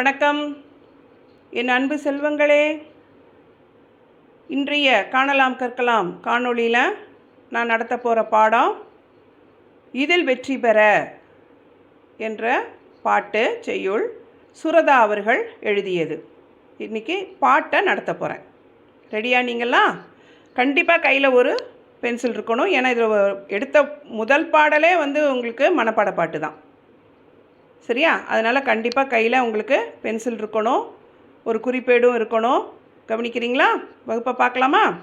வணக்கம். என் அன்பு செல்வங்களே இன்றைய காணலாம் கற்கலாம் காணொளியில் நான் நடத்த போகிற பாடம் இதில் வெற்றி பெற என்ற பாட்டு செய்யுள் சுரதா அவர்கள் எழுதியது. இன்றைக்கி பாட்டை நடத்த போகிறேன் ரெடியா நீங்களா? கண்டிப்பாக கையில் ஒரு பென்சில் இருக்கணும். ஏன்னா இதில் எடுத்த முதல் பாடலே வந்து உங்களுக்கு மனப்பாட பாட்டு தான். சரியா? அதனால் கண்டிப்பாக கையில் உங்களுக்கு பென்சில் இருக்கணும். ஒரு குறிப்பேடும் இருக்கணும். கவனிக்கிறீங்களா? வகுப்பை பார்க்கலாமா?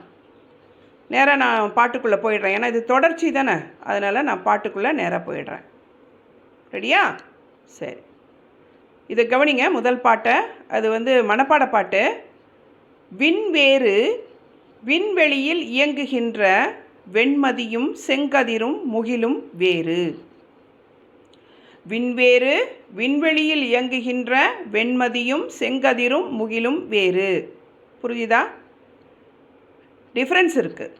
நேராக நான் பாட்டுக்குள்ளே போயிடுறேன். ஏன்னா இது தொடர்ச்சி தானே? அதனால் நான் பாட்டுக்குள்ளே நேராக போயிடுறேன். ரெடியா? சரி. இதை கவனிங்க. முதல் பாட்டை. அது வந்து மனப்பாட பாட்டு. விண்வேறு விண்வெளியில் இயங்குகின்ற வெண்மதியும் செங்கதிரும் முகிலும் வேறு. விண்வேறு விண்வெளியில் இயங்குகின்ற வெண்மதியும் செங்கதிரும் முகிலும் வேறு. புரியுதா டிஃப்ரென்ஸ் இருக்குது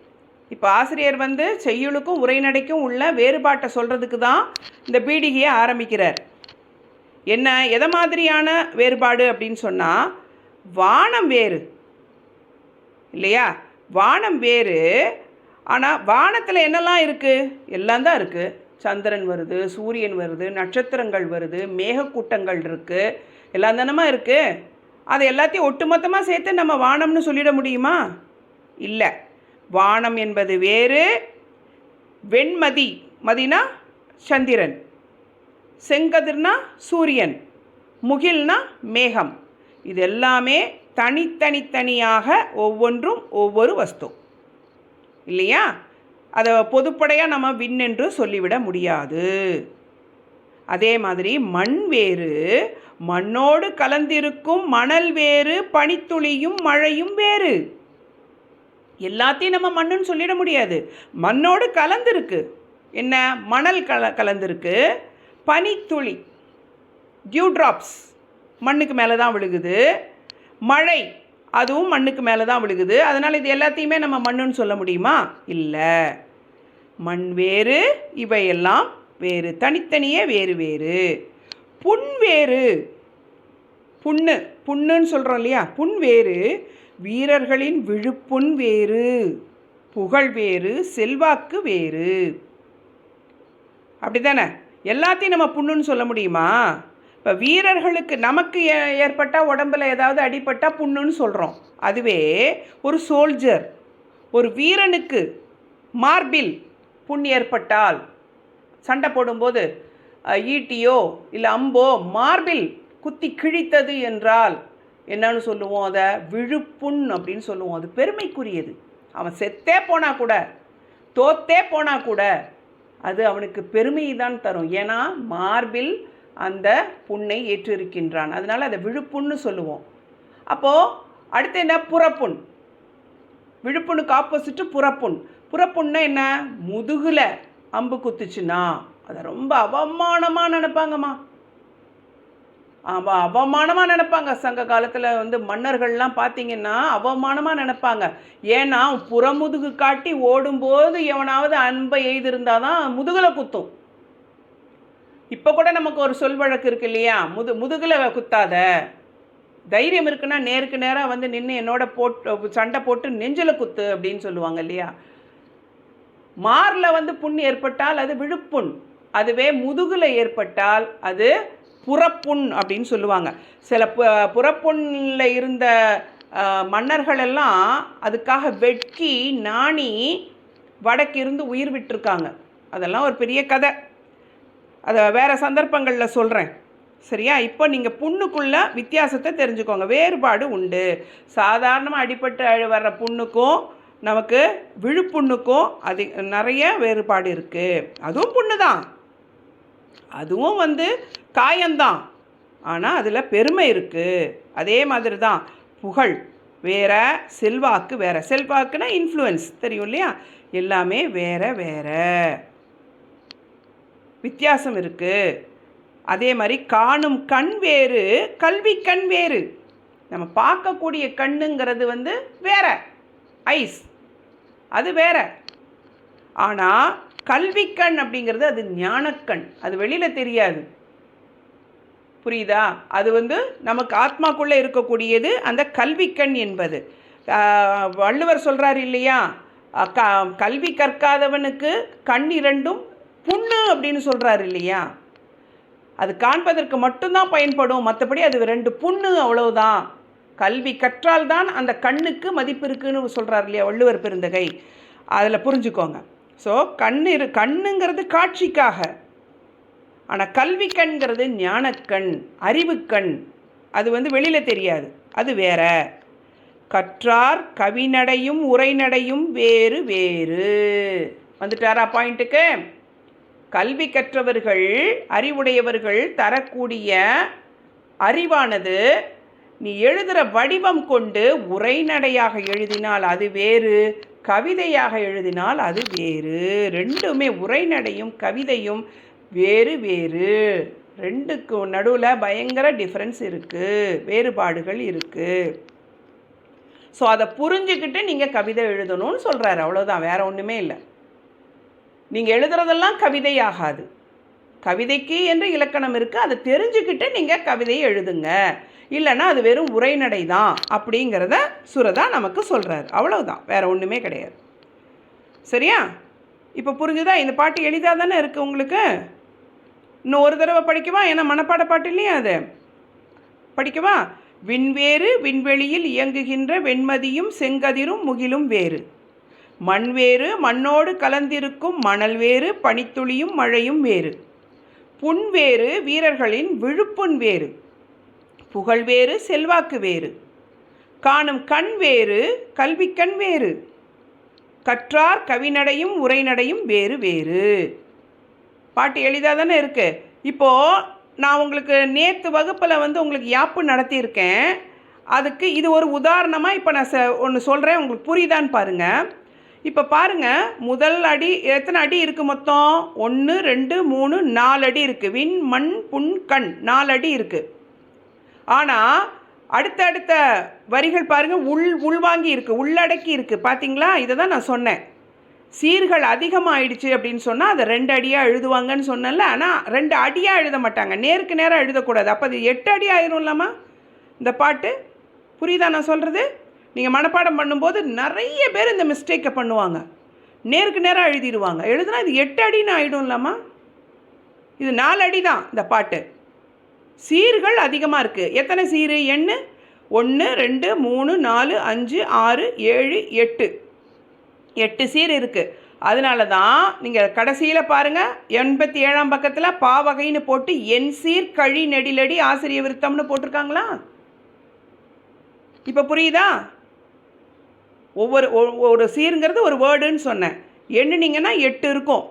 இப்போ ஆசிரியர் வந்து செய்யுளுக்கும் உரைநடைக்கும் உள்ள வேறுபாட்டை சொல்கிறதுக்கு தான் இந்த பீடிகையை ஆரம்பிக்கிறார். என்ன எதை மாதிரியான வேறுபாடு அப்படின்னு சொன்னால் வானம் வேறு. இல்லையா? வானம் வேறு. ஆனால் வானத்தில் என்னெல்லாம் இருக்குது எல்லாம் தான் இருக்குது சந்திரன் வருது சூரியன் வருது நட்சத்திரங்கள் வருது மேகக்கூட்டங்கள் இருக்குது எல்லாம் தானமா இருக்குது அது எல்லாத்தையும் ஒட்டுமொத்தமாக சேர்த்து நம்ம வானம்னு சொல்லிட முடியுமா? இல்லை. வானம் என்பது வேறு வெண்மதி மதினா சந்திரன். செங்கதிர்னா சூரியன் முகில்னா மேகம். இது எல்லாமே தனித்தனித்தனியாக ஒவ்வொன்றும் ஒவ்வொரு வஸ்து. இல்லையா? அதை பொதுப்படையாக நம்ம விண் என்று சொல்லிவிட முடியாது. அதே மாதிரி மண் வேறு மண்ணோடு கலந்திருக்கும் மணல் வேறு பனித்துளியும் மழையும் வேறு. எல்லாத்தையும் நம்ம மண்ணுன்னு சொல்லிட முடியாது. மண்ணோடு கலந்துருக்கு. என்ன? மணல் கல கலந்துருக்கு. பனித்துளி டியூ ட்ராப்ஸ் மண்ணுக்கு மேலே தான் விழுகுது. மழை அதுவும் மண்ணுக்கு மேலே தான் விழுகுது. அதனால் இது எல்லாத்தையுமே நம்ம மண்ணுன்னு சொல்ல முடியுமா? இல்லை. மண் வேறு இவையெல்லாம் வேறு தனித்தனியே வேறு வேறு. புண் வேறு. புண்ணு புண்ணுன்னு சொல்கிறோம் இல்லையா? புண் வேறு வீரர்களின் விழுப்புண் வேறு புகழ் வேறு செல்வாக்கு வேறு. அப்படி தானே எல்லாத்தையும் நம்ம புண்ணுன்னு சொல்ல முடியுமா? இப்போ வீரர்களுக்கு நமக்கு ஏ- ஏற்பட்டால் உடம்புல ஏதாவது அடிப்பட்டால் புண்ணுன்னு சொல்கிறோம் அதுவே ஒரு சோல்ஜர் ஒரு வீரனுக்கு மார்பில் புண் ஏற்பட்டால் சண்டை போடும்போது ஈட்டியோ இல்லை அம்போ மார்பில் குத்தி கிழித்தது என்றால் என்னன்னு சொல்லுவோம் அதை விழுப்புண் அப்படின்னு சொல்லுவோம். அது பெருமைக்குரியது. அவன் செத்தே போனால் கூட தோத்தே போனால் கூட அது அவனுக்கு பெருமையை தான் தரும். ஏன்னா மார்பில் அந்த புண்ணை ஏற்றிருக்கின்றான். அதனால் அதை விழுப்புண்ணு சொல்லுவோம். அப்போது அடுத்து என்ன? புறப்புண். விழுப்புண்ணுக்கு ஆப்போசிட்டு புறப்புண். புறப்புண்னா என்ன? முதுகில் அம்பு குத்துச்சுன்னா அதை ரொம்ப அவமானமாக நினைப்பாங்கம்மா. அவ அவமானமாக நினைப்பாங்க. சங்க காலத்தில் வந்து மன்னர்கள்லாம் பார்த்தீங்கன்னா அவமானமாக நினைப்பாங்க. ஏன்னா புறமுதுகு காட்டி ஓடும்போது எவனாவது அன்பை எய்திருந்தால் தான் முதுகில் குத்தும். இப்போ கூட நமக்கு ஒரு சொல் வழக்கு இருக்கு இல்லையா? முது முதுகில் குத்தாத. தைரியம் இருக்குன்னா நேருக்கு நேராக வந்து நின்று என்னோட போட்டு சண்டை போட்டு நெஞ்சில் குத்து அப்படின்னு சொல்லுவாங்க இல்லையா? மாரில் வந்து புண் ஏற்பட்டால் அது விழுப்புண். அதுவே முதுகில் ஏற்பட்டால் அது புறப்புண் அப்படின்னு சொல்லுவாங்க. சில பு புறப்புண்ணில் இருந்த மன்னர்களெல்லாம் மன்னர்கள் எல்லாம் அதுக்காக வெட்கி நாணி வடக்கிருந்து உயிர் விட்டுருக்காங்க. அதெல்லாம் ஒரு பெரிய கதை. அதை வேறு சந்தர்ப்பங்களில் சொல்கிறேன் சரியா? இப்போ நீங்கள் புண்ணுக்குள்ள வித்தியாசத்தை தெரிஞ்சுக்கோங்க. வேறுபாடு உண்டு. சாதாரணமாக அடிபட்டு வர்ற புண்ணுக்கும் நமக்கு விழுப்புண்ணுக்கும் அது நிறைய வேறுபாடு இருக்குது அதுவும் புண்ணு தான் அதுவும் வந்து காயம்தான். ஆனால் அதில் பெருமை இருக்குது அதே மாதிரி தான் புகழ். வேற செல்வாக்கு வேற செல்வாக்குன்னா இன்ஃப்ளூயன்ஸ் தெரியும் இல்லையா? எல்லாமே வேற வேற. வித்தியாசம் இருக்குது அதே மாதிரி காணும் கண் வேறு கல்வி கண் வேறு. நம்ம பார்க்கக்கூடிய கண்ணுங்கிறது வந்து வேற ஐஸ். அது வேற. ஆனால் கல்விக்கண் அப்படிங்கிறது அது ஞானக்கண் அது வெளியில் தெரியாது. புரியுதா? அது வந்து நமக்கு ஆத்மாக்குள்ளே இருக்கக்கூடியது அந்த கல்விக்கண் என்பது. வள்ளுவர் சொல்கிறார் இல்லையா? க கல்வி கற்காதவனுக்கு கண் இரண்டும் புண்ணு அப்படின்னு சொல்கிறாரு இல்லையா? அது காண்பதற்கு மட்டும்தான் பயன்படும். மற்றபடி அது ரெண்டு புண்ணு அவ்வளவுதான். கல்வி கற்றால்தான் அந்த கண்ணுக்கு மதிப்பு இருக்குன்னு சொல்கிறார் இல்லையா வள்ளுவர் பெருந்தகை. அதில் புரிஞ்சுக்கோங்க. ஸோ கண் இரு கண்ணுங்கிறது காட்சிக்காக. ஆனால் கல்வி கண்கிறது ஞானக்கண் அறிவுக்கண் அது வந்து வெளியில் தெரியாது. அது வேற. கற்றார் கவிநடையும் உரைநடையும் வேறு வேறு. வந்துட்டாரா பாயிண்ட்டுக்கு கல்வி கற்றவர்கள் அறிவுடையவர்கள் தரக்கூடிய அறிவானது நீ எழுதுகிற வடிவம் கொண்டு உரைநடையாக எழுதினால் அது வேறு கவிதையாக எழுதினால் அது வேறு. ரெண்டுமே உரைநடையும் கவிதையும் வேறு வேறு. ரெண்டுக்கு நடுவில் பயங்கர டிஃப்ரென்ஸ் இருக்குது வேறுபாடுகள் இருக்குது ஸோ அதை புரிஞ்சுக்கிட்டு நீங்கள் கவிதை எழுதணும்னு சொல்கிறாரு அவ்வளோதான் வேற ஒன்றுமே இல்லை. நீங்கள் எழுதுறதெல்லாம் கவிதை ஆகாது கவிதைக்கு என்று இலக்கணம் இருக்குது அதை தெரிஞ்சுக்கிட்டு நீங்கள் கவிதையை எழுதுங்க. இல்லைன்னா அது வெறும் உரைநடை தான் அப்படிங்கிறத சுரதா நமக்கு சொல்கிறாரு அவ்வளவுதான். வேறு ஒன்றுமே கிடையாது. சரியா? இப்போ புரிஞ்சுதா? இந்த பாட்டு எளிதாக தானே இருக்குது உங்களுக்கு? இன்னும் ஒரு தடவை படிக்கவா? ஏன்னா மனப்பாட பாட்டு இல்லையா அது? படிக்கவா? விண்வேறு விண்வெளியில் இயங்குகின்ற வெண்மதியும் செங்கதிரும் முகிலும் வேறு. மண் வேறு மண்ணோடு கலந்திருக்கும் மணல் வேறு பனித்துளியும் மழையும் வேறு. புண் வேறு வீரர்களின் விழுப்புண் வேறு. புகழ் வேறு செல்வாக்கு வேறு. காணும் கண் வேறு கல்விக்கண் வேறு. கற்றார் கவிநடையும் உரைநடையும் வேறு வேறு. பாட்டு எளிதாக தானே இருக்குது இப்போது நான் உங்களுக்கு நேற்று வகுப்பில் வந்து உங்களுக்கு யாப்பு நடத்தியிருக்கேன். அதுக்கு இது ஒரு உதாரணமாக இப்போ நான் ச ஒன்று சொல்கிறேன் உங்களுக்கு புரியுதான்னு பாருங்கள் இப்போ பாருங்கள் முதல் அடி எத்தனை அடி இருக்குது மொத்தம்? ஒன்று ரெண்டு மூணு நாலு அடி இருக்குது விண் மண் புண் கண் நாலு அடி இருக்குது ஆனால் அடுத்தடுத்த வரிகள் பாருங்கள் உள் உள்வாங்கி இருக்குது உள்ளடக்கி இருக்குது பார்த்தீங்களா இதை தான் நான் சொன்னேன். சீர்கள் அதிகமாகிடுச்சு அப்படின்னு சொன்னால் அதை ரெண்டு அடியாக எழுதுவாங்கன்னு சொன்னேன்ல. ஆனால் ரெண்டு அடியாக எழுத மாட்டாங்க. நேருக்கு நேராக எழுதக்கூடாது அப்போ அது எட்டு அடி ஆயிரும் இல்லாமா இந்த பாட்டு புரியுதா நான் சொல்கிறது நீங்கள் மனப்பாடம் பண்ணும்போது நிறைய பேர் இந்த மிஸ்டேக்கை பண்ணுவாங்க. நேருக்கு நேராக எழுதிடுவாங்க. எழுதுனா இது எட்டு அடின்னு ஆகிடும் இல்லாமா இது நாலு அடி தான் இந்த பாட்டு. சீர்கள் அதிகமாக இருக்குது எத்தனை சீர்? எண்ணு? ஒன்று ரெண்டு மூணு நாலு அஞ்சு ஆறு ஏழு எட்டு. எட்டு சீர் இருக்குது அதனால தான் நீங்கள் கடைசியில் பாருங்கள் எண்பத்தி ஏழாம் பக்கத்தில் பாவகைன்னு போட்டு என் சீர் கழி நெடிலடி ஆசிரிய விருத்தம்னு போட்டிருக்காங்களா? இப்போ புரியுதா? ஒவ்வொரு ஒ- ஒரு சீருங்கிறது ஒரு வேர்டுன்னு சொன்னேன். எண்ணுனீங்கன்னா எட்டு இருக்கும்.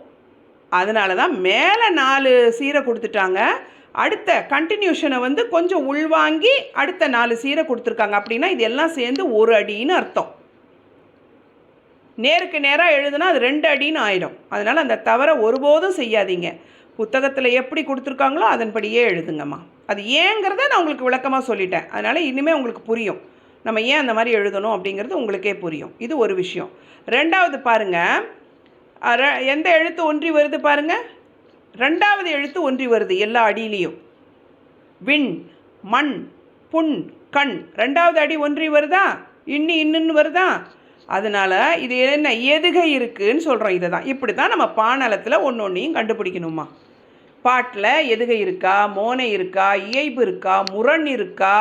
அதனால தான் மேலே நாலு சீரை கொடுத்துட்டாங்க. அடுத்த கண்டினியூஷனை வந்து கொஞ்சம் உள்வாங்கி அடுத்த நாலு சீரை கொடுத்துருக்காங்க. அப்படின்னா இது எல்லாம் சேர்ந்து ஒரு அடின்னு அர்த்தம். நேருக்கு நேராக எழுதுனா அது ரெண்டு அடின்னு ஆயிடும். அதனால் அந்த தவறை ஒருபோதும் செய்யாதீங்க. புத்தகத்தில் எப்படி கொடுத்துருக்காங்களோ அதன்படியே எழுதுங்கம்மா. அது ஏங்கிறத நான் உங்களுக்கு விளக்கமாக சொல்லிட்டேன். அதனால் இனிமேல் உங்களுக்கு புரியும். நம்ம ஏன் அந்த மாதிரி எழுதணும் அப்படிங்கிறது உங்களுக்கே புரியும். இது ஒரு விஷயம். ரெண்டாவது பாருங்கள் எந்த எழுத்து ஒன்றி வருது பாருங்கள் ரெண்டாவது எழுத்து ஒன்றி வருது எல்லா அடியிலையும். விண் மண் புண் கண். ரெண்டாவது அடி ஒன்றி வருதா? இன்னி இன்னுன்னு வருதா? அதனால இது என்ன எதுகை இருக்குன்னு சொல்கிறோம் இதை தான் இப்படி தான் நம்ம பானலத்தில் ஒன்று ஒன்றையும் கண்டுபிடிக்கணுமா? பாட்டில் எதுகை இருக்கா? மோனை இருக்கா? இயைபு இருக்கா? முரண் இருக்கா?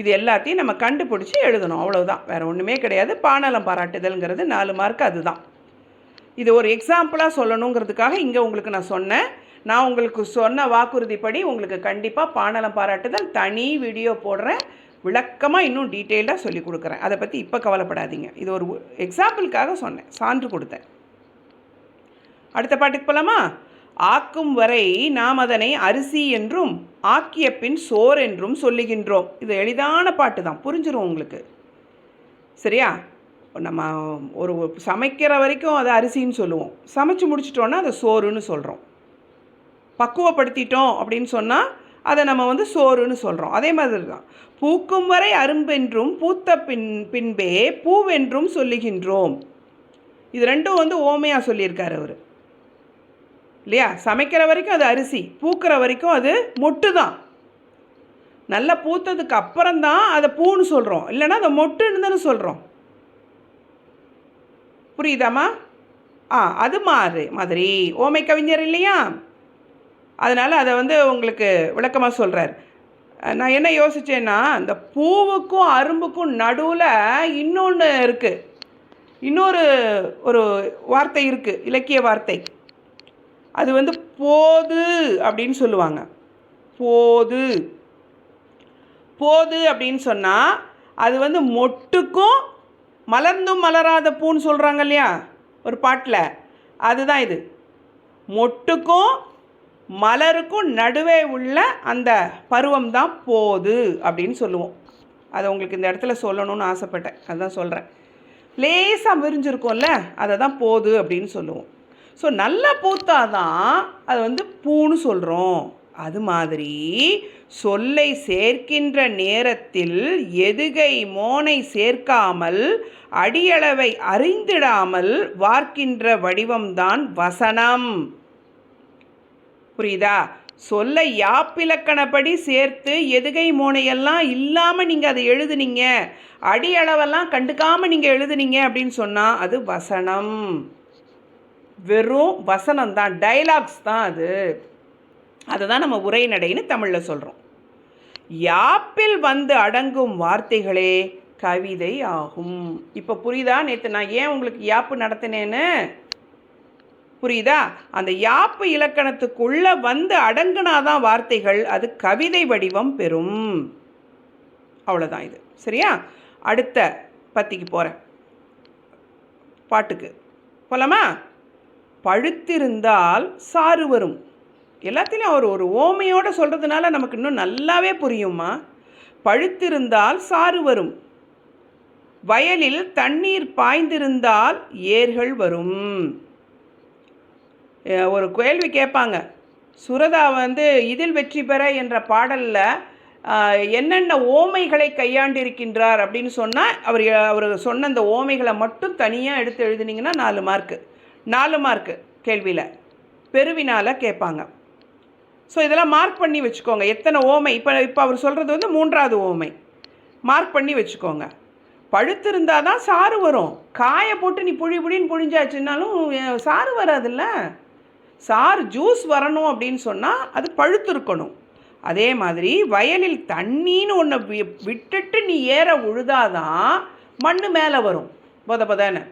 இது எல்லாத்தையும் நம்ம கண்டுபிடிச்சி எழுதணும். அவ்வளோதான் வேறு ஒன்றுமே கிடையாது. பானலம் பாராட்டுதல்ங்கிறது நாலு மார்க் அதுதான். இது ஒரு எக்ஸாம்பிளாக சொல்லணுங்கிறதுக்காக இங்கே உங்களுக்கு நான் சொன்னேன். நான் உங்களுக்கு சொன்ன வாக்குறுதிப்படி உங்களுக்கு கண்டிப்பாக பானலம் பாராட்டுதல் தனி வீடியோ போடுறேன். விளக்கமாக இன்னும் டீட்டெயில்டாக சொல்லி கொடுக்குறேன். அதை பற்றி இப்போ கவலைப்படாதீங்க. இது ஒரு எக்ஸாம்பிளுக்காக சொன்னேன். சான்று கொடுத்தேன். அடுத்த பாட்டுக்கு போகலாமா ஆக்கும் வரை நாம் அதனை அரிசி என்றும் ஆக்கிய பின் சோர் என்றும் சொல்லுகின்றோம். இது எளிதான பாட்டு தான் புரிஞ்சிடும் உங்களுக்கு? சரியா? நம்ம ஒரு சமைக்கிற வரைக்கும் அதை அரிசின்னு சொல்லுவோம். சமைச்சு முடிச்சிட்டோன்னா அதை சோறுன்னு சொல்கிறோம் பக்குவப்படுத்திட்டோம் அப்படின்னு சொன்னால் அதை நம்ம வந்து சோறுன்னு சொல்கிறோம் அதே மாதிரி தான். பூக்கும் வரை அரும்பென்றும் பூத்த பின் பின்பே பூவென்றும் சொல்லுகின்றோம். இது ரெண்டும் வந்து ஓமையாக சொல்லியிருக்காரு அவர். இல்லையா? சமைக்கிற வரைக்கும் அது அரிசி பூக்கிற வரைக்கும் அது மொட்டு தான் நல்லா பூத்ததுக்கு அப்புறம்தான் அதை பூன்னு சொல்கிறோம் இல்லைன்னா அதை மொட்டுன்னு தானே சொல்கிறோம் புரியுதாம்மா? ஆ அது மாறு மாதிரி. ஓமை கவிஞர் இல்லையா? அதனால் அதை வந்து உங்களுக்கு விளக்கமாக சொல்கிறார் நான் என்ன யோசித்தேன்னா இந்த பூவுக்கும் அரும்புக்கும் நடுவில் இன்னொன்று இருக்குது இன்னொரு ஒரு வார்த்தை இருக்குது இலக்கிய வார்த்தை. அது வந்து போது அப்படின்னு சொல்லுவாங்க. போது. போது அப்படின்னு சொன்னால் அது வந்து மொட்டுக்கும் மலர்ந்தும் மலராத பூன்னு சொல்கிறாங்க இல்லையா? ஒரு பாட்டில். அதுதான் இது. மொட்டுக்கும் மலருக்கும் நடுவே உள்ள அந்த பருவம் தான் போது அப்படின்னு சொல்லுவோம். அதை உங்களுக்கு இந்த இடத்துல சொல்லணும்னு ஆசைப்பட்டேன். அதுதான் சொல்கிறேன் லேசாக விரிஞ்சிருக்கோம்ல அதை தான் போது அப்படின்னு சொல்லுவோம். ஸோ நல்லா பூத்தாதான் அது வந்து பூன்னு சொல்கிறோம் அது மாதிரி சொல்லை சேர்க்கின்ற நேரத்தில் எதுகை மோனை சேர்க்காமல் அடியளவை அறிந்திடாமல் வார்க்கின்ற வடிவம்தான் வசனம். புரியுதா? சொல்ல யாப்பிலக்கணப்படி சேர்த்து எதுகை மோனையெல்லாம் இல்லாமல் நீங்கள் அதை எழுதுனீங்க. அடி அளவெல்லாம் கண்டுக்காமல் நீங்கள் எழுதுனீங்க அப்படின்னு சொன்னால் அது வசனம். வெறும் வசனம் தான் டைலாக்ஸ் தான் அது. அதை தான் நம்ம உரைநடைன்னு தமிழில் சொல்கிறோம் யாப்பில் வந்து அடங்கும் வார்த்தைகளே கவிதை ஆகும். இப்போ புரியுதா நேற்று நான் ஏன் உங்களுக்கு யாப்பு நடத்தினேன்னு? புரியுதா? அந்த யாப்பு இலக்கணத்துக்குள்ளே வந்து அடங்குனாதான் வார்த்தைகள் அது கவிதை வடிவம் பெறும். அவ்வளோதான் இது. சரியா? அடுத்த பத்திக்கு போகிறேன் பாட்டுக்கு. போகலாமா பழுத்திருந்தால் சாறு வரும். எல்லாத்திலையும் அவர் ஒரு ஓமையோடு சொல்கிறதுனால நமக்கு இன்னும் நல்லாவே புரியுமா பழுத்திருந்தால் சாறு வரும். வயலில் தண்ணீர் பாய்ந்திருந்தால் ஏர்கள் வரும். ஒரு கேள்வி கேட்பாங்க. சுரதா வந்து இதில் வெற்றி பெற என்ற பாடலில் என்னென்ன ஓமைகளை கையாண்டிருக்கின்றார் அப்படின்னு சொன்னால் அவர் அவர் சொன்ன அந்த ஓமைகளை மட்டும் தனியாக எடுத்து எழுதுனீங்கன்னா நாலு மார்க்கு. நாலு மார்க்கு கேள்வியில். பெருவினால் கேட்பாங்க. ஸோ இதெல்லாம் மார்க் பண்ணி வச்சுக்கோங்க. எத்தனை ஓமை? இப்போ இப்போ அவர் சொல்கிறது வந்து மூன்றாவது ஓமை. மார்க் பண்ணி வச்சுக்கோங்க. பழுத்து இருந்தால் தான் சாறு வரும். காயை போட்டு நீ புழி புழின்னு புழிஞ்சாச்சுன்னாலும் சாறு வராதுல்ல. சாறு ஜூஸ் வரணும் அப்படின்னு சொன்னால் அது பழுத்து இருக்கணும் அதே மாதிரி வயலில் தண்ணின்னு ஒன்று விட்டுட்டு நீ ஏற உழுதாதான் மண் மேலே வரும். பொத பொதன்னு.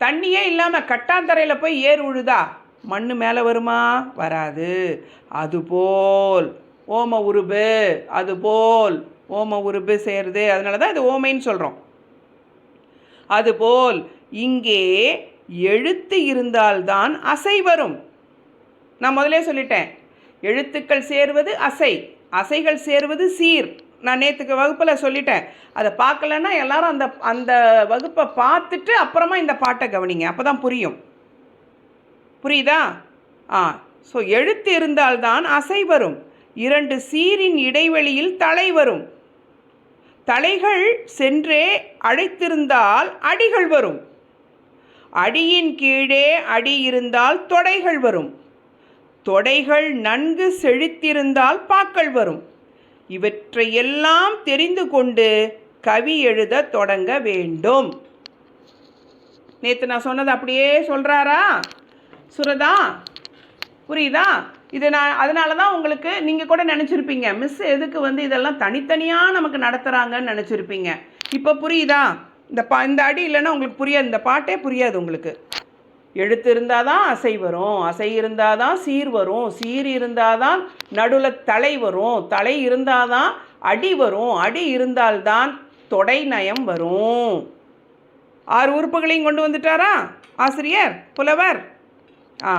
தண்ணியே இல்லாமல் கட்டாந்தரையில் போய் ஏர் உழுதா? மண் மேலே வருமா? வராது. அதுபோல் ஓம உருபு. அதுபோல் ஓம உருபு சேருது அதனால தான் இது ஓமைன்னு சொல்கிறோம் அதுபோல் இங்கே எழுத்து இருந்தால்தான் அசை வரும். நான் முதலே சொல்லிட்டேன். எழுத்துக்கள் சேருவது அசை. அசைகள் சேருவது சீர். நான் நேற்றுக்கு வகுப்பில் சொல்லிட்டேன். அதை பார்க்கலன்னா எல்லாரும் அந்த அந்த வகுப்பை பார்த்துட்டு அப்புறமா இந்த பாட்டை கவனிங்க. அப்போ தான் புரியும். புரியுதா? ஆ. ஸோ எழுத்து இருந்தால்தான் அசை வரும். இரண்டு சீரின் இடைவெளியில் தலை வரும். தலைகள் சென்றே அழைத்திருந்தால் அடிகள் வரும். அடியின் கீழே அடி இருந்தால் தொடைகள் வரும். தொடைகள் நன்கு செழித்திருந்தால் பாக்கள் வரும். இவற்றையெல்லாம் தெரிந்து கொண்டு கவி எழுத தொடங்க வேண்டும். நேற்று நான் சொன்னது அப்படியே சொல்கிறாரா சுரதா? புரியுதா? இது நான் அதனால தான் உங்களுக்கு நீங்கள் கூட நினச்சிருப்பீங்க மிஸ் எதுக்கு வந்து இதெல்லாம் தனித்தனியாக நமக்கு நடத்துகிறாங்கன்னு நினச்சிருப்பீங்க. இப்போ புரியுதா? இந்த பா இந்த அடி இல்லைன்னா உங்களுக்கு புரியாது இந்த பாட்டே புரியாது உங்களுக்கு. எழுத்து இருந்தால் தான் அசை வரும். அசை இருந்தால் தான் சீர் வரும். சீர் இருந்தால் தான் நடுவில் தலை வரும். தலை இருந்தால் தான் அடி வரும். அடி இருந்தால்தான் தொடை நயம் வரும். ஆறு உறுப்புகளையும் கொண்டு வந்துட்டாரா? ஆசிரியர் புலவர். ஆ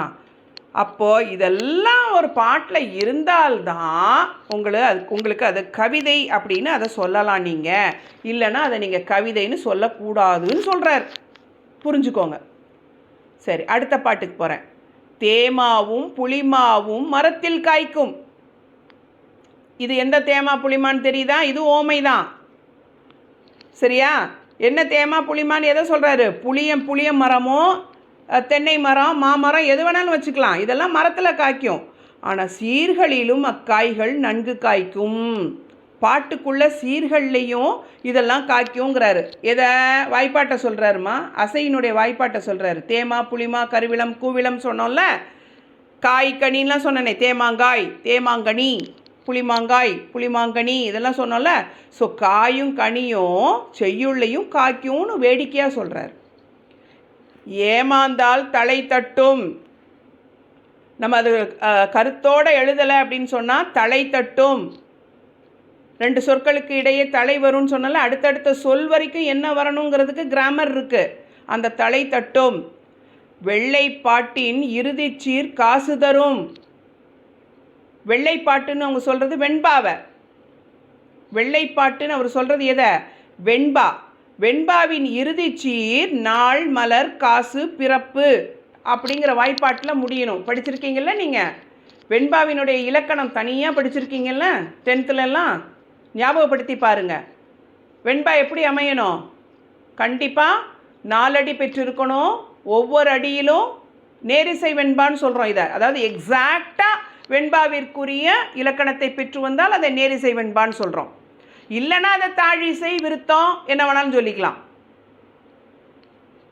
அப்போது இதெல்லாம் ஒரு பாட்டில் இருந்தால்தான் உங்களை அது உங்களுக்கு அது கவிதை அப்படின்னு அதை சொல்லலாம் நீங்கள் இல்லைன்னா அதை நீங்கள் கவிதைன்னு சொல்லக்கூடாதுன்னு சொல்கிறார் புரிஞ்சுக்கோங்க. சரி அடுத்த பாட்டுக்கு போகிறேன் தேமாவும் புளிமாவும் மரத்தில் காய்க்கும். இது எந்த தேமா புளிமான்னு தெரியுதா? இது ஓமை தான். சரியா? என்ன தேமா புளிமான்னு எதை சொல்கிறாரு புளியம் புளிய மரமோ தென்னை மரம் மாமரம் எது வேணாலும் வச்சுக்கலாம். இதெல்லாம் மரத்தில் காய்க்கும். ஆனால் சீர்களிலும் அக்காய்கள் நன்கு காய்க்கும். பாட்டுக்குள்ள சீர்கள்லையும் இதெல்லாம் காய்க்குங்கிறாரு. எதை வாய்ப்பாட்டை சொல்கிறாருமா அசையினுடைய வாய்ப்பாட்டை சொல்கிறாரு தேமா புளிமா கருவிளம் கூவிளம் சொன்னோம்ல? காய் கனின்லாம் சொன்னனே தேமாங்காய் தேமாங்கனி புளிமாங்காய் புளிமாங்கனி இதெல்லாம் சொன்னோம்ல? ஸோ காயும் கனியும் செய்யுள்ளையும் காய்க்கும்னு வேடிக்கையாக சொல்கிறார் ஏமாந்தால் தலை தட்டும். நம்ம அது கருத்தோடு கருத்தோட எழுதலை அப்படின்னு சொன்னால் தலை தட்டும். ரெண்டு சொற்களுக்கு இடையே தலை வரும்னு சொன்னால அடுத்தடுத்த சொல் வரைக்கும் என்ன வரணுங்கிறதுக்கு கிராமர் இருக்குது அந்த தலை தட்டும். வெள்ளைப்பாட்டின் இறுதிச் சீர் காசு தரும். வெள்ளைப்பாட்டுன்னு அவங்க சொல்கிறது வெண்பாவை. வெள்ளைப்பாட்டுன்னு அவர் சொல்கிறது எதை? வெண்பா. வெண்பாவின் இறுதிச் சீர் நாள் மலர் காசு பிறப்பு அப்படிங்கிற வாய்ப்பாட்டில் முடியணும். படிச்சிருக்கீங்கள நீங்கள் வெண்பாவினுடைய இலக்கணம் தனியாக படிச்சிருக்கீங்கல்ல? டென்த்துலலாம் ஞாபகப்படுத்தி பாருங்க. வெண்பா எப்படி அமையணும்? கண்டிப்பாக நாலடி பெற்றிருக்கணும். ஒவ்வொரு அடியிலும் நேரிசை வெண்பான்னு சொல்கிறோம் இதை. அதாவது எக்ஸாக்டாக வெண்பாவிற்குரிய இலக்கணத்தை பெற்று வந்தால் அதை நேரிசை வெண்பான்னு சொல்கிறோம் இல்லைன்னா அதை தாழிசை விருத்தம் என்ன வேணாலும் சொல்லிக்கலாம்.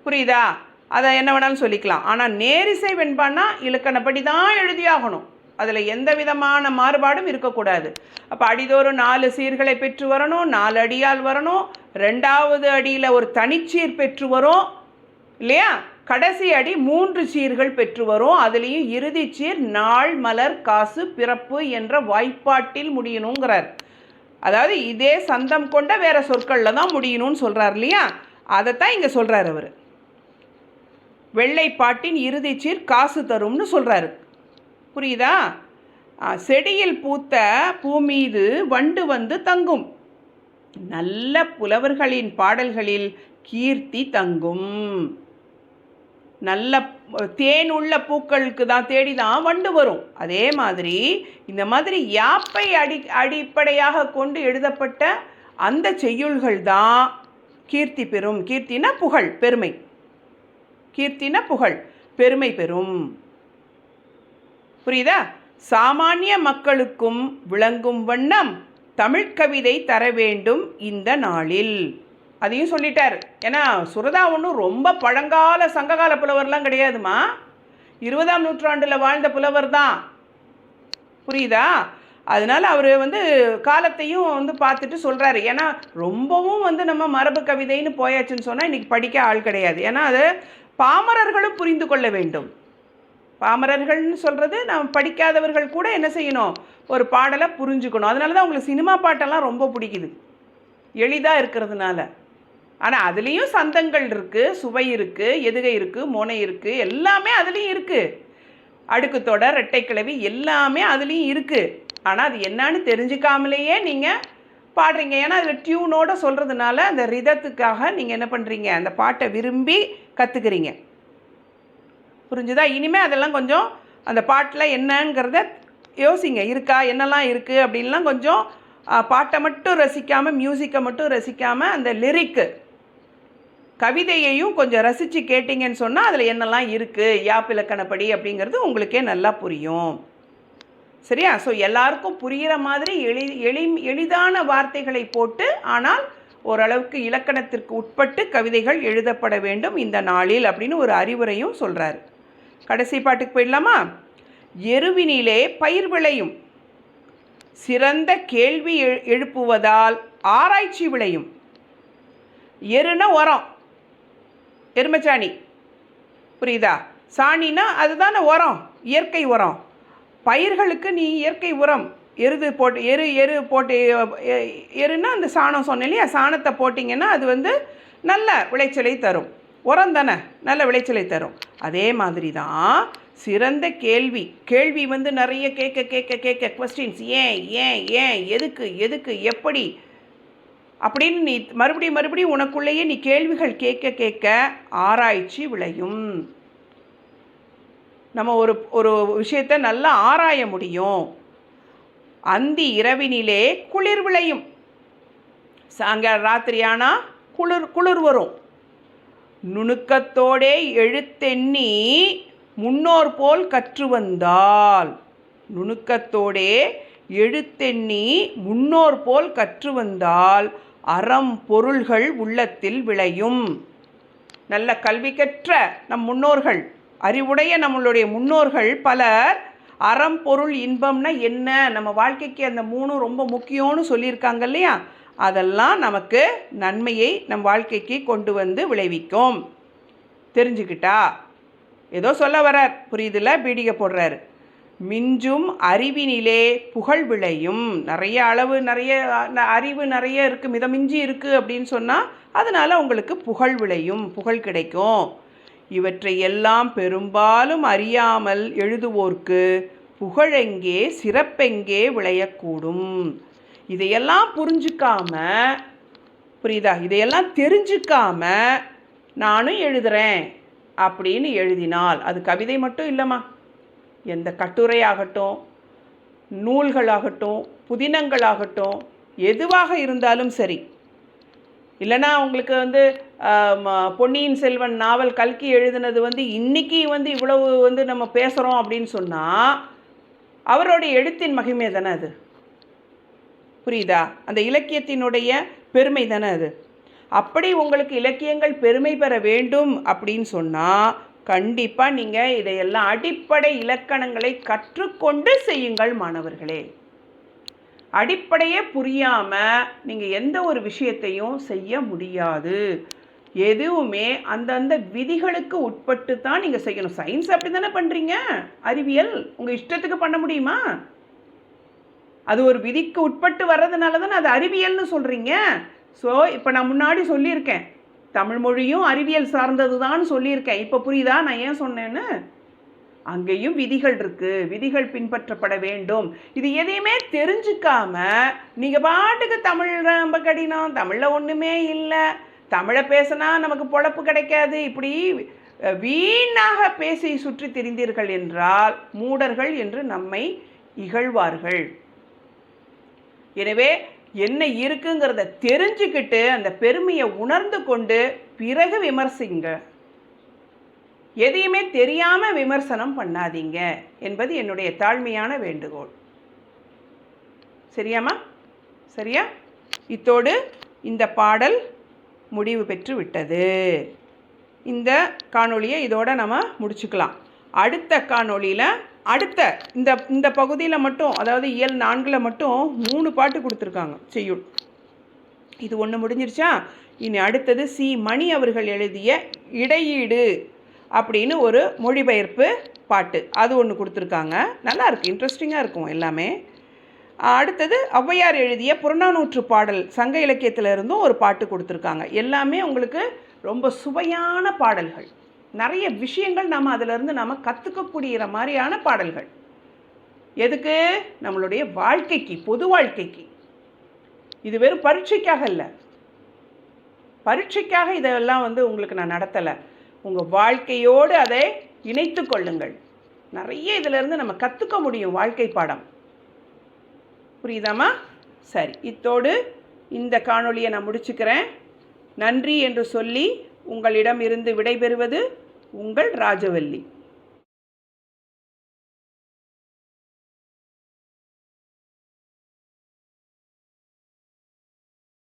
புரியுதா? அதை என்ன வேணாலும் சொல்லிக்கலாம். ஆனால் நேரிசை வெண்பான்னா இலக்கணப்படி தான் எழுதியாகணும். அதில் எந்த விதமான மாறுபாடும் இருக்கக்கூடாது. அப்போ அடிதோறும் நாலு சீர்களை பெற்று வரணும் நாலு அடியால் வரணும் ரெண்டாவது அடியில் ஒரு தனிச்சீர் பெற்று வரும் இல்லையா? கடைசி அடி மூன்று சீர்கள் பெற்று வரும் அதுலேயும் இறுதி சீர் நாள் மலர் காசு பிறப்பு என்ற வாய்ப்பாட்டில் முடியணுங்கிறார். அதாவது இதே சந்தம் கொண்ட வேற சொற்களில் தான் முடியணும்னு சொல்கிறார் இல்லையா? அதைத்தான் இங்கே சொல்கிறார் அவர். வெள்ளைப்பாட்டின் இறுதிச் சீர் காசு தரும்னு சொல்கிறாரு புரியுதா? செடியில் பூத்த பூ மீது வண்டு வந்து தங்கும். நல்ல புலவர்களின் பாடல்களில் கீர்த்தி தங்கும். நல்ல தேன் உள்ள பூக்களுக்கு தான் தேடி தான் வண்டு வரும். அதே மாதிரி இந்த மாதிரி யாப்பை அடி அடிப்படையாக கொண்டு எழுதப்பட்ட அந்த செய்யுள்கள் தான் கீர்த்தி பெறும். கீர்த்தினா புகழ் பெருமை. கீர்த்தின புகழ் பெருமை பெறும். புரியுதா? சாமானிய மக்களுக்கும் விளங்கும் வண்ணம் தமிழ் கவிதை தர வேண்டும் இந்த நாளில். அதையும் சொல்லிட்டார். ஏன்னா சுரதா ஒன்றும் ரொம்ப பழங்கால சங்ககால புலவர்லாம் கிடையாதுமா? இருபதாம் நூற்றாண்டில் வாழ்ந்த புலவர் தான். புரியுதா? அதனால் அவர் வந்து காலத்தையும் வந்து பார்த்துட்டு சொல்கிறாரு ஏன்னா ரொம்பவும் வந்து நம்ம மரபு கவிதைன்னு போயாச்சுன்னு சொன்னால் இன்றைக்கி படிக்க ஆள் கிடையாது. ஏன்னா அது பாமரர்களும் புரிந்து கொள்ள வேண்டும். பாமரர்கள்னு சொல்கிறது நம்ம படிக்காதவர்கள் கூட என்ன செய்யணும்? ஒரு பாடலை புரிஞ்சுக்கணும். அதனால தான் உங்களுக்கு சினிமா பாட்டெல்லாம் ரொம்ப பிடிக்குது. எளிதாக இருக்கிறதுனால. ஆனால் அதுலேயும் சந்தங்கள் இருக்குது சுவை இருக்குது எதுகை இருக்குது மோனை இருக்குது எல்லாமே அதுலேயும் இருக்குது அடுக்கு தொடர் ரெட்டைக்கிழவி எல்லாமே அதுலேயும் இருக்குது ஆனால் அது என்னன்னு தெரிஞ்சுக்காமலேயே நீங்கள் பாடுறீங்க. ஏன்னா அதில் டியூனோட சொல்கிறதுனால அந்த ரிதத்துக்காக நீங்கள் என்ன பண்ணுறீங்க அந்த பாட்டை விரும்பி கற்றுக்குறீங்க புரிஞ்சுதா? இனிமேல் அதெல்லாம் கொஞ்சம் அந்த பாட்டில் என்னங்கிறத யோசிங்க. இருக்கா? என்னெல்லாம் இருக்குது அப்படின்லாம் கொஞ்சம் பாட்டை மட்டும் ரசிக்காமல் மியூசிக்கை மட்டும் ரசிக்காமல் அந்த லிரிக்கு கவிதையையும் கொஞ்சம் ரசித்து கேட்டிங்கன்னு சொன்னால் அதில் என்னெல்லாம் இருக்குது யாப்பிலக்கணப்படி அப்படிங்கிறது உங்களுக்கே நல்லா புரியும். சரியா? ஸோ எல்லாருக்கும் புரிகிற மாதிரி எளி எளி எளிதான வார்த்தைகளை போட்டு ஆனால் ஓரளவுக்கு இலக்கணத்திற்கு உட்பட்டு கவிதைகள் எழுதப்பட வேண்டும் இந்த நாளில் அப்படின்னு ஒரு அறிவுரையும் சொல்கிறாரு கடைசி பாட்டுக்கு போயிடலாமா? எருவினிலே பயிர் விளையும். சிறந்த கேள்வி எழுப்புவதால் ஆராய்ச்சி விளையும். எருனா உரம். எருமச்சாணி. புரியுதா? சாணினா அதுதானே உரம். இயற்கை உரம். பயிர்களுக்கு நீ இயற்கை உரம். எருது போட்டு எரு எரு போட்டு எருன்னா அந்த சாணம் சொன்னேன் இல்லையா? சாணத்தை போட்டிங்கன்னா அது வந்து நல்ல விளைச்சலை தரும். உரம் தானே நல்ல விளைச்சலை தரும். அதே மாதிரி தான் சிறந்த கேள்வி. கேள்வி வந்து நிறைய கேட்க கேட்க கேட்க கொஸ்டின்ஸ் ஏன் ஏன் ஏன் எதுக்கு எதுக்கு எப்படி? அப்படின்னு நீ மறுபடியும் மறுபடியும் உனக்குள்ளேயே நீ கேள்விகள் கேட்க கேட்க ஆராய்ச்சி விளையும். நம்ம ஒரு ஒரு விஷயத்தை நல்லா ஆராய முடியும். அந்தி இரவினிலே குளிர் விளையும். சாயங்காலம் ராத்திரி ஆனால் குளிர் குளிர் வரும். நுணுக்கத்தோடே எழுத்தெண்ணி முன்னோர் போல் கற்று வந்தால் நுணுக்கத்தோடே எழுத்தெண்ணி முன்னோர் போல் கற்று வந்தால் அறம் பொருள்கள் உள்ளத்தில் விளையும். நல்ல கல்வி கற்ற நம் முன்னோர்கள் அறிவுடைய நம்மளுடைய முன்னோர்கள் பலர் அறம் பொருள் இன்பம்னா என்ன? நம்ம வாழ்க்கைக்கு அந்த மூணும் ரொம்ப முக்கியம்னு சொல்லியிருக்காங்க இல்லையா? அதெல்லாம் நமக்கு நன்மையை நம் வாழ்க்கைக்கு கொண்டு வந்து விளைவிக்கும். தெரிஞ்சுக்கிட்டா? ஏதோ சொல்ல வரார் புரியுதுல? பீடிகை போடுறாரு. மிஞ்சும் அறிவினிலே புகழ் விளையும். நிறைய அளவு நிறைய ந- அறிவு நிறைய இருக்குது மிதமிஞ்சி இருக்குது அப்படின்னு சொன்னால் அதனால் உங்களுக்கு புகழ் விளையும். புகழ் கிடைக்கும். இவற்றை எல்லாம் பெரும்பாலும் அறியாமல் எழுதுவோர்க்கு புகழெங்கே சிறப்பெங்கே விளையக்கூடும். இதையெல்லாம் புரிஞ்சுக்காம புரியுதா? இதையெல்லாம் தெரிஞ்சுக்காம நானும் எழுதுகிறேன் அப்படின்னு எழுதினால் அது கவிதை மட்டும் இல்லைம்மா. எந்த கட்டுரையாகட்டும் நூல்களாகட்டும் புதினங்களாகட்டும் எதுவாக இருந்தாலும் சரி. இல்லைன்னா உங்களுக்கு வந்து பொன்னியின் செல்வன் நாவல் கல்கி எழுதினது வந்து இன்றைக்கி வந்து இவ்வளவு வந்து நம்ம பேசுகிறோம் அப்படின்னு சொன்னால் அவரோட எழுத்தின் மகிமை தானே அது? புரியுதா? அந்த இலக்கியத்தினுடைய பெருமை தானே அது. அப்படி உங்களுக்கு இலக்கியங்கள் பெருமை பெற வேண்டும் அப்படின்னு சொன்னால் கண்டிப்பாக நீங்கள் இதையெல்லாம் அடிப்படை இலக்கணங்களை கற்றுக்கொண்டு செய்யுங்கள் மாணவர்களே. அடிப்படையே புரியாமல் நீங்கள் எந்த ஒரு விஷயத்தையும் செய்ய முடியாது. எதுவுமே அந்தந்த விதிகளுக்கு உட்பட்டு தான் நீங்கள் செய்யணும். சயின்ஸ் அப்படி தானே பண்ணுறீங்க அறிவியல் உங்கள் இஷ்டத்துக்கு பண்ண முடியுமா? அது ஒரு விதிக்கு உட்பட்டு வர்றதுனால தானே அது அறிவியல்னு சொல்கிறீங்க ஸோ இப்போ நான் முன்னாடி சொல்லியிருக்கேன். தமிழ் மொழியும் அறிவியல் சார்ந்தது தான் சொல்லியிருக்கேன். இப்போ புரியுதா? நான் ஏன் சொன்னேன்னு? அங்கேயும் விதிகள் இருக்குது விதிகள் பின்பற்றப்பட வேண்டும். இது எதையுமே தெரிஞ்சுக்காம நீங்கள் பாட்டுக்கு தமிழ் ரொம்ப கடினம். தமிழில் ஒன்றுமே இல்லை. தமிழை பேசினா நமக்கு பொழப்பு கிடைக்காது. இப்படி வீணாக பேசி சுற்றி திரிந்தீர்கள் என்றால் மூடர்கள் என்று நம்மை இகழ்வார்கள். எனவே என்ன இருக்குங்கிறத தெரிஞ்சுக்கிட்டு அந்த பெருமையை உணர்ந்து கொண்டு பிறகு விமர்சிங்க. எதையுமே தெரியாமல் விமர்சனம் பண்ணாதீங்க. என்பது என்னுடைய தாழ்மையான வேண்டுகோள். சரியாம்மா? சரியா? இத்தோடு இந்த பாடல் முடிவு பெற்று விட்டது. இந்த காணொளியை இதோட நம்ம முடிச்சுக்கலாம். அடுத்த காணொளியில் அடுத்த இந்த இந்த பகுதியில் மட்டும் அதாவது இயல் நான்கில் மட்டும் மூணு பாட்டு கொடுத்துருக்காங்க செய்யுள். இது ஒன்று முடிஞ்சிருச்சா? இனி அடுத்தது சி. மணி அவர்கள் எழுதிய இடையீடு அப்படின்னு ஒரு மொழிபெயர்ப்பு பாட்டு. அது ஒன்று கொடுத்துருக்காங்க. நல்லா இன்ட்ரெஸ்டிங்காக இருக்கும் எல்லாமே. அடுத்தது ஔவையார் எழுதிய புறநானூற்று பாடல் சங்க இலக்கியத்தில் இருந்தும் ஒரு பாட்டு கொடுத்துருக்காங்க. எல்லாமே உங்களுக்கு ரொம்ப சுவையான பாடல்கள். நிறைய விஷயங்கள் நம்ம அதிலிருந்து நம்ம கற்றுக்கக்கூடிய மாதிரியான பாடல்கள். எதுக்கு? நம்மளுடைய வாழ்க்கைக்கு பொது வாழ்க்கைக்கு. இது வெறும் பரீட்சைக்காக இல்லை. பரீட்சைக்காக இதெல்லாம் வந்து உங்களுக்கு நான் நடத்தலை. உங்கள் வாழ்க்கையோடு அதை இணைத்து கொள்ளுங்கள். நிறைய இதிலிருந்து நம்ம கற்றுக்க முடியும் வாழ்க்கை பாடம். புரியுதாம்மா? சரி இத்தோடு இந்த காணொளியை நான் முடிச்சுக்கிறேன். நன்றி என்று சொல்லி உங்களிடம் இருந்து விடைபெறுவது உங்கள் ராஜவல்லி.